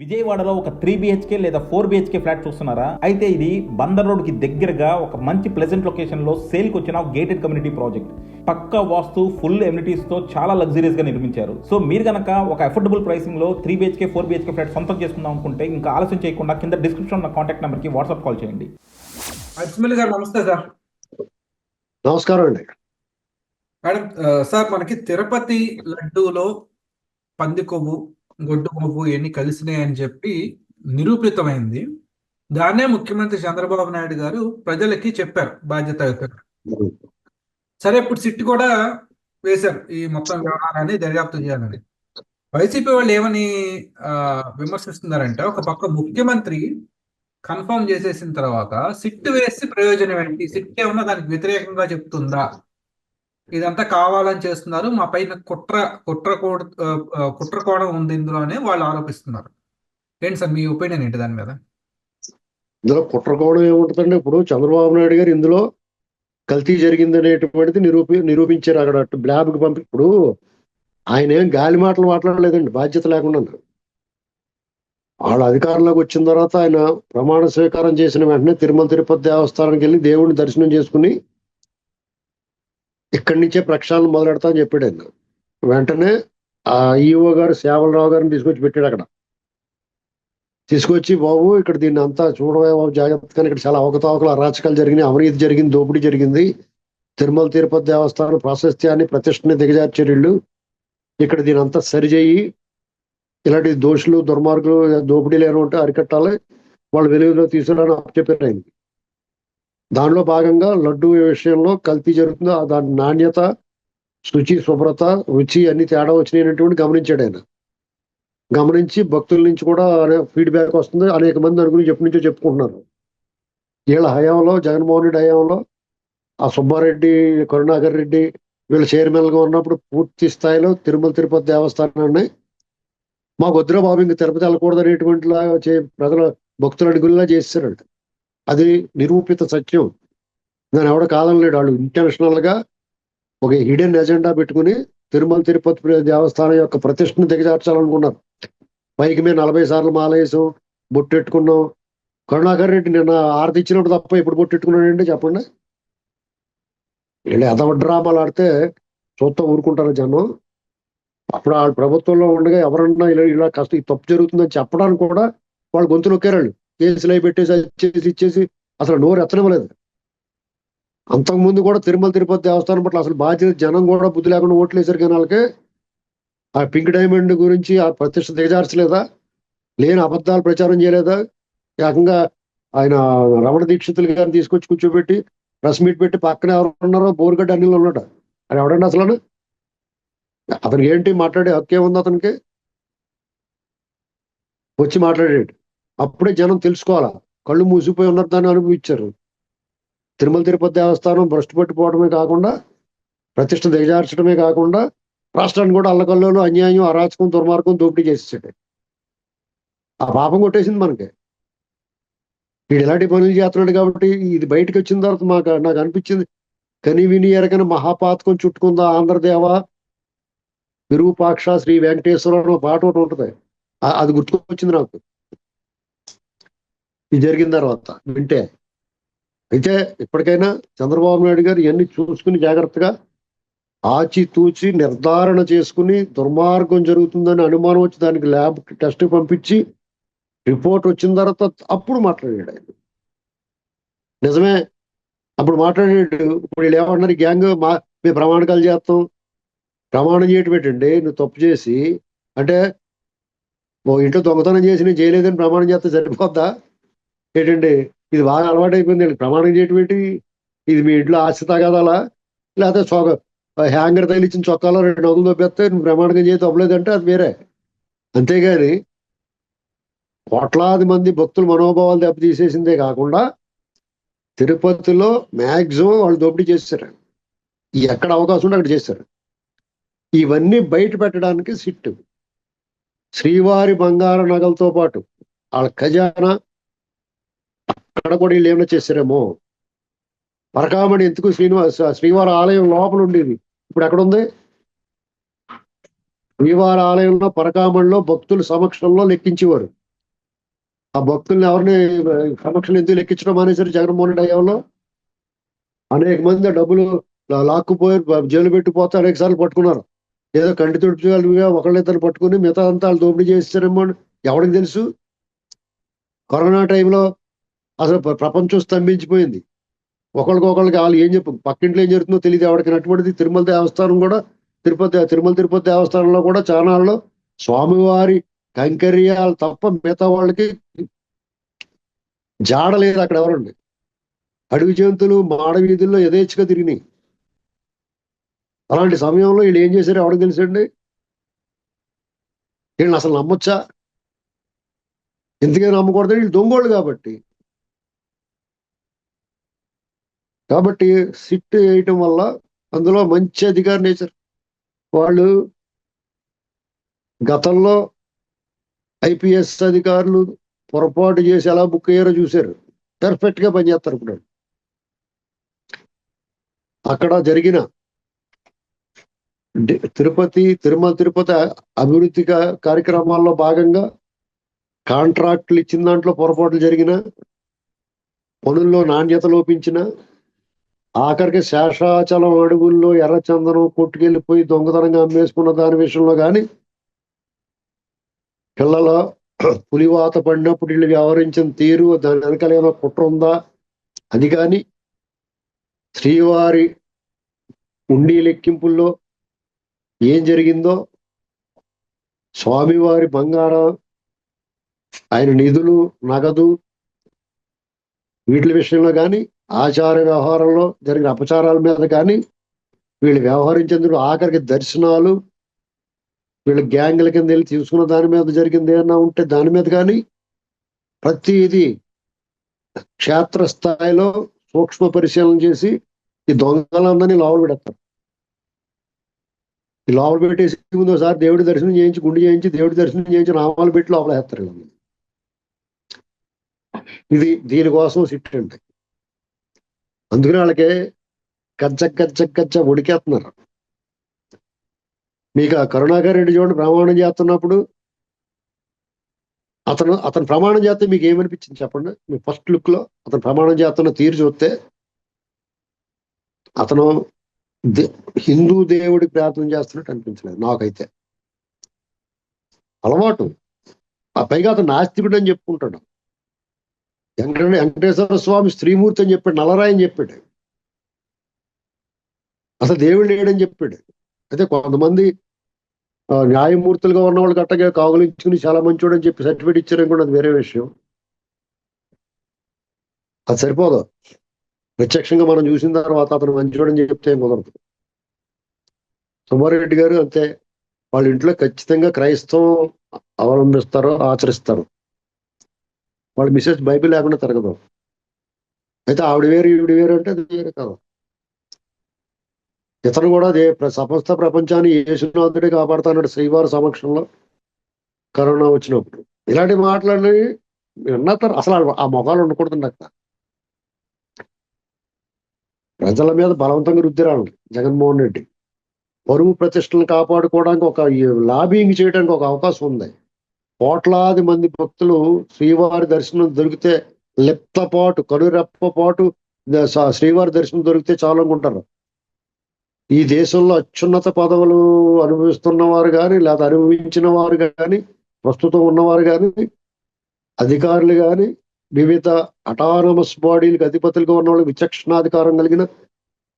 విజయవాడలో ఒక three BHK లేదా ఫోర్ బిహెచ్కే ఫ్లాట్ చూస్తున్నారా? అయితే ఇది బందర్ రోడ్కి దగ్గరగా ఒక మంచి ప్లెజెంట్ లొకేషన్లో సేల్కి వచ్చిన గేటెడ్ కమ్యూనిటీ ప్రాజెక్ట్ పక్కా వాస్తు ఫుల్ ఎమ్యూనిటీస్తో చాలా లగ్జరీస్గా నిర్మించారు. సో మీరు గనక ఒక affordable ప్రైసింగ్లో three BHK four BHK flat సొంతం చేసుకుందాం అనుకుంటే ఇంకా ఆలస్యం చేయకుండా కింద డిస్క్రిప్షన్ ఉన్న కాంటాక్ట్ నెంబర్కి వాట్సాప్ కాల్ చేయండి. అజ్మల్ గారు నమస్తే సార్. నమస్కారం అండి. మేడం సార్ మనకి తిరుపతి లడ్డూలో పంది కొవ్వు గొడ్డు కొవ్వు ఇవన్నీ కలిసినాయి అని చెప్పి నిరూపితమైంది. దాన్నే ముఖ్యమంత్రి చంద్రబాబు నాయుడు గారు ప్రజలకి చెప్పారు బాధ్యత సరే ఇప్పుడు సిట్ కూడా వేశారు ఈ మొత్తం వ్యవహారాన్ని దర్యాప్తు చేయాలని. వైసీపీ వాళ్ళు ఏమని ఆ, విమర్శిస్తున్నారంటే ఒక పక్క ముఖ్యమంత్రి కన్ఫర్మ్ చేసేసిన తర్వాత సిట్ వేసి ప్రయోజనం ఏంటి? సిట్ ఏమన్నా దానికి వ్యతిరేకంగా చెప్తుందా? ఇదంతా కావాలని చేస్తున్నారు. మా పైన కుట్ర కుట్ర కుట్ర కోణం ఉంది ఇందులో అని వాళ్ళు ఆరోపిస్తున్నారు. ఏంటి సార్ మీ ఒపీనియన్ ఏంటి దాని మీద? ఇందులో కుట్రకోవడం ఏముంటుందండి? ఇప్పుడు చంద్రబాబు నాయుడు గారు ఇందులో కల్తీ జరిగింది అనేటువంటిది నిరూపి నిరూపించారు అక్కడ ల్యాబ్కి పంపి ఇప్పుడు ఆయన ఏం గాలి మాటలు మాట్లాడలేదండి బాధ్యత లేకుండా వాళ్ళ అధికారంలోకి వచ్చిన తర్వాత ఆయన ప్రమాణ స్వీకారం చేసిన వెంటనే తిరుమల తిరుపతి దేవస్థానానికి వెళ్ళి దేవుడిని దర్శనం చేసుకుని ఇక్కడి నుంచే ప్రక్షాళన మొదలెడతా అని చెప్పాడు ఆయన వెంటనే ఆ ఈఓ గారు సేవలరావు గారిని తీసుకొచ్చి పెట్టాడు అక్కడ. తీసుకొచ్చి బాబు ఇక్కడ దీన్ని అంతా చూడవే బాబు జాగ్రత్తగా ఇక్కడ చాలా అవకతవకలు అరాచకాలు జరిగినాయి అవినీతి జరిగింది దోపిడీ జరిగింది. తిరుమల తిరుపతి దేవస్థానం ప్రాశస్త్యాన్ని ప్రతిష్టని దిగజార్చేరిళ్ళు ఇక్కడ దీని అంతా సరిచేయి. ఇలాంటి దోషులు దుర్మార్గులు దోపిడీలు ఏమైనా ఉంటే అరికట్టాలి. వాళ్ళు వెలుగులో తీసుకురాని చెప్పారు ఆయనకి. దానిలో భాగంగా లడ్డు విషయంలో కల్తీ జరుగుతుందో? ఆ దాని నాణ్యత శుచి శుభ్రత రుచి అన్ని తేడా వచ్చినాయనేటువంటి గమనించాడు ఆయన. గమనించి భక్తుల నుంచి కూడా ఫీడ్బ్యాక్ వస్తుంది. అనేక మంది దాని గురించి ఎప్పటి నుంచో చెప్పుకుంటున్నారు. వీళ్ళ హయాంలో జగన్మోహన్ రెడ్డి హయాంలో ఆ సుబ్బారెడ్డి కరుణాకర్ రెడ్డి వీళ్ళ చైర్మన్గా ఉన్నప్పుడు పూర్తి స్థాయిలో తిరుమల తిరుపతి దేవస్థానాన్ని మాకు వద్దురా బాబు ఇంక తిరుపతి వెళ్ళకూడదు అనేటువంటి లాగా ప్రజల భక్తుల అడుగుల్లా చేస్తారంట అది నిరూపిత సత్యం. దాని ఎవడ కాదనలేడు వాళ్ళు ఇంటెన్షనల్గా ఒక హిడెన్ ఎజెండా పెట్టుకుని తిరుమల తిరుపతి దేవస్థానం యొక్క ప్రతిష్టను దిగజార్చాలనుకున్నారు. పైకి మేము నలభై సార్లు మాలేసాం బొట్టెట్టుకున్నాం. కరుణాకర్ రెడ్డి నిన్న ఆరతి ఇచ్చినప్పుడు తప్ప ఇప్పుడు బొట్టెట్టుకున్నాడండి చెప్పండి. వీళ్ళు ఎదవ డ్రామాలు ఆడితే చూస్తా ఊరుకుంటారు జనం. అప్పుడు వాళ్ళ ప్రభుత్వంలో ఉండగా ఎవరన్నా ఇలా ఇలా కష్టం తప్పు జరుగుతుందని చెప్పడానికి కూడా వాళ్ళు గొంతు నొక్కారు కేసులు అవి పెట్టేసి ఇచ్చేసి ఇచ్చేసి అసలు నోరు ఎత్తనివ్వలేదు. అంతకుముందు కూడా తిరుమల తిరుపతి దేవస్థానం పట్ల అసలు బాధ్యత జనం కూడా బుద్ధి లేకుండా ఓట్లు వేసారు కానీ వాళ్ళకి ఆ పింక్ డైమండ్ గురించి ఆ ప్రతిష్ట దిగజార్చలేదా? లేని అబద్ధాలు ప్రచారం చేయలేదా? ఏకంగా ఆయన రమణ దీక్షితులు గారిని తీసుకొచ్చి కూర్చోబెట్టి ప్రెస్ మీట్ పెట్టి పక్కన ఎవరు ఉన్నారో బోర్గడ్డ అనిల్ ఉన్నాడు. అది ఎవడండి అసలు అతనికి ఏంటి మాట్లాడే హక్కు ఏముంది అతనికి? వచ్చి మాట్లాడాడు అప్పుడే జనం తెలుసుకోవాలా? కళ్ళు మూసిపోయి ఉన్నారు దాన్ని అనుభవించారు. తిరుమల తిరుపతి దేవస్థానం భ్రష్టు పట్టిపోవడమే కాకుండా ప్రతిష్ట దిగజార్చడమే కాకుండా రాష్ట్రాన్ని కూడా అల్లకల్లోనూ అన్యాయం అరాచకం దుర్మార్గం దోపిడీ చేసేసాడు. ఆ పాపం కొట్టేసింది మనకి. వీడు ఎలాంటి పనులు చేస్తున్నాడు కాబట్టి ఇది బయటకు వచ్చిన తర్వాత మాకు నాకు అనిపించింది కని విని ఎరకని మహాపాతకం చుట్టుకుందా ఆంధ్రదేవ? విరూపాక్ష శ్రీ వెంకటేశ్వర పాట ఒకటి ఉంటుంది. అది గుర్తుకొచ్చింది నాకు. ఇది జరిగిన తర్వాత వింటే. అయితే ఇప్పటికైనా చంద్రబాబు నాయుడు గారు ఇవన్నీ చూసుకుని జాగ్రత్తగా ఆచితూచి నిర్ధారణ చేసుకుని దుర్మార్గం జరుగుతుందని అనుమానం వచ్చి దానికి ల్యాబ్ టెస్ట్ పంపించి రిపోర్ట్ వచ్చిన తర్వాత అప్పుడు మాట్లాడాడు ఆయన. నిజమే అప్పుడు మాట్లాడాడు. ఇప్పుడు వీళ్ళు ఏమన్నారు గ్యాంగ్ మా మేము ప్రమాణకాలు చేస్తాం. ప్రమాణం చేయటం పెట్టండి నువ్వు తప్పు చేసి అంటే ఓ ఇంట్లో దొంగతనం చేసి నేను చేయలేదని ప్రమాణం చేస్తే సరిపోద్దా? ఏంటండి ఇది బాగా అలవాటైపోయింది వీళ్ళకి ప్రమాణం చేయటం ఏంటి ఇది మీ ఇంట్లో ఆస్తి తగాదాలా? లేకపోతే చొక్క హ్యాంగర్ తగిలిచ్చిన చొక్కాలో రెండు వందలు దొబ్బేస్తే నువ్వు ప్రమాణకం చేసి తప్పలేదంటే అది వేరే. అంతేగాని కోట్లాది మంది భక్తుల మనోభావాలు దెబ్బతీసేసిందే కాకుండా తిరుపతిలో మ్యాక్సిమం వాళ్ళు దోపిడీ చేశారు ఎక్కడ అవకాశం ఉంటే అక్కడ చేస్తారు ఇవన్నీ బయట పెట్టడానికి సిట్టు. శ్రీవారి బంగారు నగలతో పాటు వాళ్ళ ఖజానా అక్కడ కూడా వీళ్ళు ఏమైనా చేశారేమో. పరకామణి ఎందుకు శ్రీనివాస శ్రీవారి ఆలయం లోపల ఉండేది? ఇప్పుడు ఎక్కడ ఉంది? శ్రీవారి ఆలయంలో పరకామణిలో భక్తుల సమక్షంలో లెక్కించేవారు. ఆ భక్తుల్ని ఎవరిని సమక్షం ఎందుకు లెక్కించడం మానేశారు జగన్మోహన్ రెడ్డి అనేక మంది డబ్బులు లాక్కుపోయి జైలు పెట్టిపోతే అనేక సార్లు పట్టుకున్నారు. ఏదో కంటి తుడుచుగా ఒకళ్ళిద్దరు పట్టుకుని మిగతా అంతా వాళ్ళు దోపిడీ చేస్తారేమో అని ఎవరికి తెలుసు? కరోనా టైంలో అసలు ప్రపంచం స్తంభించిపోయింది. ఒకళ్ళకొకళ్ళకి వాళ్ళు ఏం చెప్పు పక్కింట్లో ఏం జరుగుతుందో తెలియదు ఎవరికి అటువంటిది తిరుమల దేవస్థానం కూడా తిరుపతి తిరుమల తిరుపతి దేవస్థానంలో కూడా చానాళ్ళు స్వామివారి కంకర్యాలు తప్ప మిగతా వాళ్ళకి జాడ లేదు అక్కడ ఎవరండి. అడవి జంతువులు మాడవీధుల్లో యథేచ్ఛగా తిరిగినాయి. అలాంటి సమయంలో వీళ్ళు ఏం చేశారో ఎవరికి తెలుసండి? వీళ్ళని అసలు నమ్మొచ్చా? ఎందుకని నమ్మకూడదు వీళ్ళు దొంగోళ్ళు కాబట్టి. కాబట్టి సిట్ వేయటం వల్ల అందులో మంచి అధికార నేచర్ వాళ్ళు గతంలో ఐపీఎస్ అధికారులు పొరపాటు చేసి ఎలా బుక్ అయ్యారో చూశారు. పర్ఫెక్ట్గా పనిచేస్తారు ఇప్పుడు అక్కడ జరిగిన తిరుపతి తిరుమల తిరుపతి అభివృద్ధి కార్యక్రమాల్లో భాగంగా కాంట్రాక్టులు ఇచ్చిన దాంట్లో పొరపాట్లు జరిగిన పనుల్లో నాణ్యత లోపించిన ఆఖరికి శేషాచలం అడుగుల్లో ఎర్రచందనం కొట్టుకెళ్ళిపోయి దొంగతనంగా అమ్మేసుకున్న దాని విషయంలో కానీ పిల్లల పులివాత పడినప్పుడు వీళ్ళు వ్యవహరించిన తీరు దాని వెనకాల ఏమైనా కుట్ర ఉందా? అది కానీ శ్రీవారి ఉండి లెక్కింపుల్లో ఏం జరిగిందో స్వామివారి బంగారం ఆయన నిధులు నగదు వీటి విషయంలో కానీ ఆచార వ్యవహారంలో జరిగిన అపచారాల మీద కానీ వీళ్ళు వ్యవహరించేందుకు ఆఖరికి దర్శనాలు వీళ్ళు గ్యాంగ్ల కింద వెళ్ళి తీసుకున్న దాని మీద జరిగింది ఏమన్నా ఉంటే దాని మీద కానీ ప్రతిదీ క్షేత్ర స్థాయిలో సూక్ష్మ పరిశీలన చేసి ఈ దొంగలందరినీ లోపల పెడతారు ఈ లోపల పెట్టేసి ముందు ఒకసారి దేవుడి దర్శనం చేయించి గుండు చేయించి దేవుడి దర్శనం చేయించి నామాలు పెట్టి లోపల వేస్తారు ఇది దీనికోసం సిట్ అంటే అందుకని వాళ్ళకి గజ్జ గజ్జ గజ్జ ఉడికేస్తున్నారు. మీకు ఆ కరుణాకర్ రెడ్డి చూడండి ప్రమాణం చేస్తున్నప్పుడు అతను అతను ప్రమాణం చేస్తే మీకు ఏమనిపించింది చెప్పండి? మీ ఫస్ట్ లుక్లో అతను ప్రమాణం చేస్తున్న తీరు చూస్తే అతను దే- హిందూ దేవుడి ప్రార్థన చేస్తున్నట్టు అనిపించలేదు నాకైతే. అలవాటు. ఆ పైగా అతను నాస్తికుడు అని చెప్పుకుంటాడు. వెంకట వెంకటేశ్వర స్వామి స్త్రీమూర్తి అని చెప్పాడు నలరాయని అని చెప్పాడు. అసలు దేవుడు లేడని చెప్పాడు. అయితే కొంతమంది న్యాయమూర్తులుగా ఉన్న వాళ్ళు గట్టగా కాగులించుకుని చాలా మంచోడు అని చెప్పి సర్టిఫికేట్ ఇచ్చారని కూడా అది వేరే విషయం. అది సరిపోదు. ప్రత్యక్షంగా మనం చూసిన తర్వాత అతను మంచోడని చెప్తే కుదరదు. సుమారెడ్డి గారు అంతే. వాళ్ళ ఇంట్లో ఖచ్చితంగా క్రైస్తవం అవలంబిస్తారు ఆచరిస్తారు. వాళ్ళ మిసెస్ బైబిల్ లేకుండా తిరగదు. అయితే ఆవిడ వేరు ఈవిడ వేరు అంటే అది వేరే కాదు. ఇతను కూడా అదే సమస్త ప్రపంచాన్ని యేసునాథుడే కాపాడుతాడు శ్రీవారి సమక్షంలో కరోనా వచ్చినప్పుడు. ఇలాంటి మాటలని విన్నతారు అసలు ఆ- ఆ మొఖాలు ఉండకూడదు అక్కడ ప్రజల మీద బలవంతంగా రుద్దిరాడు జగన్మోహన్ రెడ్డి. పరువు ప్రతిష్టలను కాపాడుకోవడానికి ఒక లాబింగ్ చేయడానికి ఒక అవకాశం ఉంది. కోట్లాది మంది భక్తులు శ్రీవారి దర్శనం దొరికితే లిప్తపాటు కనురెప్పపాటు శ్రీవారి దర్శనం దొరికితే చాలు అనుకుంటారు ఈ దేశంలో అత్యున్నత పదవులు అనుభవిస్తున్న వారు కానీ లేదా అనుభవించిన వారు కానీ ప్రస్తుతం ఉన్నవారు కానీ అధికారులు కానీ వివిధ అటానమస్ బాడీలకు అధిపతులుగా ఉన్న వాళ్ళు విచక్షణాధికారం కలిగిన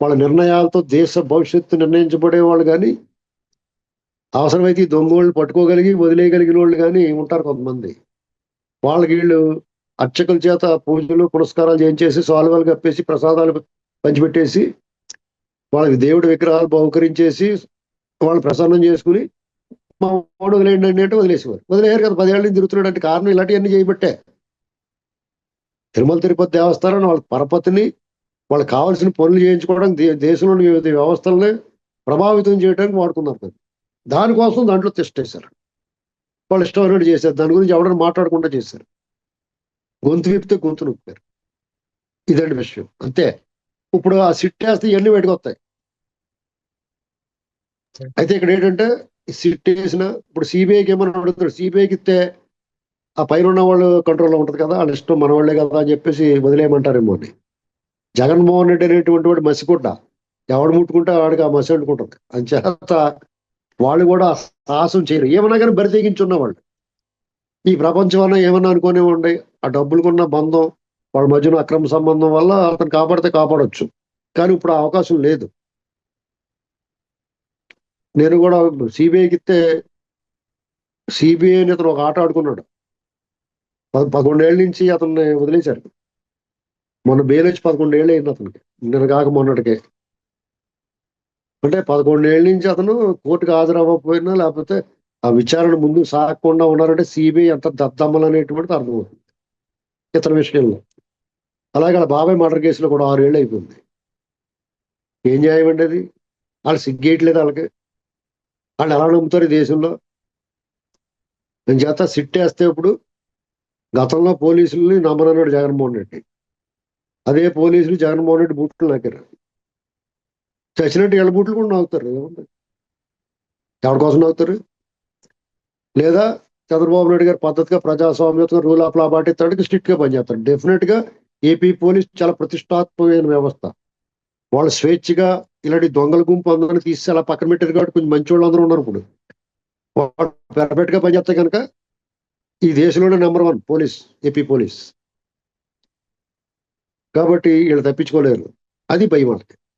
వాళ్ళ నిర్ణయాలతో దేశ భవిష్యత్తు నిర్ణయించబడే వాళ్ళు కానీ అవసరమైతే ఈ దొంగోళ్ళు పట్టుకోగలిగి వదిలేయగలిగిన వాళ్ళు కానీ ఉంటారు కొంతమంది. వాళ్ళకి వీళ్ళు అర్చకుల చేత పూజలు పురస్కారాలు చేయించేసి సాల్వాలు కప్పేసి ప్రసాదాలు పంచిపెట్టేసి వాళ్ళకి దేవుడి విగ్రహాలు బహుకరించేసి వాళ్ళు ప్రసన్నం చేసుకుని మా వాడు వదిలేయండి అంటే వదిలేసేవారు. వదిలేయారు కదా పదేళ్ళని తిరుగుతున్నాడు అంటే కారణం ఇలాంటివన్నీ చేయబట్టే. తిరుమల తిరుపతి దేవస్థానం వాళ్ళ పరపతిని వాళ్ళకి కావాల్సిన పనులు చేయించుకోవడం దే- దేశంలోని వివిధ వ్యవస్థలని ప్రభావితం చేయడానికి వాడుకున్నారు దానికోసం దాంట్లో తిష్టేశారు వాళ్ళు ఇష్టమైనట్టు చేశారు. దాని గురించి ఎవరైనా మాట్లాడకుండా చేశారు. గొంతు విప్పితే గొంతు నొప్పారు. ఇదండి విషయం. అంతే. ఇప్పుడు ఆ సిట్ వేస్తే ఇవన్నీ బయటకు వస్తాయి. అయితే ఇక్కడ ఏంటంటే సిట్ వేసిన ఇప్పుడు సిబిఐకి ఏమన్నా అడుగుతారు? సిబిఐకి ఇస్తే ఆ పైన ఉన్న వాళ్ళు కంట్రోల్లో ఉంటుంది కదా వాళ్ళ ఇష్టం మన వాళ్ళే కదా అని చెప్పేసి వదిలేయమంటారేమో అని. జగన్మోహన్ రెడ్డి అనేటువంటి వాడు మసిగుడ్డ. ఎవడు ముట్టుకుంటే వాడికి ఆ మసి అంటుకుంటుంది అంచేత వాళ్ళు కూడా సాహసం చేయరు. ఏమన్నా కానీ బరి తెగించి ఉన్నవాళ్ళు ఈ ప్రపంచం అన్న ఏమన్నా అనుకునేవ్వండి ఆ డబ్బులకున్న బంధం వాళ్ళ మధ్యన అక్రమ సంబంధం వల్ల అతను కాపాడితే కాపాడొచ్చు. కానీ ఇప్పుడు ఆ అవకాశం లేదు. నేను కూడా సిబిఐకి ఇస్తే సిబిఐని అతను ఒక ఆట ఆడుకున్నాడు. పద- నుంచి అతన్ని వదిలేశారు. మొన్న బెయిల్ వచ్చి పదకొండేళ్ళు అయింది అతనికి. నిన్న కాక మొన్నటికే. అంటే పదకొండేళ్ళ నుంచి అతను కోర్టుకు హాజరవ్వకపోయినా లేకపోతే ఆ విచారణ ముందు సాగకుండా ఉన్నారంటే సిబిఐ ఎంత దద్దమ్మలు అనేటువంటిది అర్థమవుతుంది. ఇతర విషయంలో. అలాగే వాళ్ళ బాబాయ్ మర్డర్ కేసులో కూడా ఆరేళ్ళు అయిపోయింది. ఏం న్యాయం అండి అది? వాళ్ళు సిగ్గేయట్లేదు వాళ్ళకి. వాళ్ళు ఎలా నమ్ముతారు ఈ దేశంలో? నేను చేత సిట్టేస్తే ఇప్పుడు గతంలో పోలీసుల్ని నమ్మనన్నాడు జగన్మోహన్ రెడ్డి. అదే పోలీసులు జగన్మోహన్ రెడ్డి బూట్లు నాకారు చచ్చినట్టు ఎళ్ళబూట్లు కూడా నాగుతారు ఎవరి కోసం నాగుతారు లేదా చంద్రబాబు నాయుడు గారు పద్ధతిగా ప్రజాస్వామ్యతగా రూల్ ఆఫ్ లా పాటిస్తానికి స్ట్రిక్ట్గా పనిచేస్తారు. డెఫినెట్గా ఏపీ పోలీస్ చాలా ప్రతిష్టాత్మకమైన వ్యవస్థ. వాళ్ళు స్వేచ్ఛగా ఇలాంటి దొంగల గుంపు అందరిని తీసి అలా పక్కన పెట్టారు కాబట్టి కొంచెం మంచి వాళ్ళు అందరూ ఉన్నారు ఇప్పుడు. వాళ్ళు పెర్ఫెక్ట్గా పనిచేస్తే కనుక ఈ దేశంలోనే number one police AP police. కాబట్టి వీళ్ళు తప్పించుకోలేరు. అది భయం వాళ్ళకి.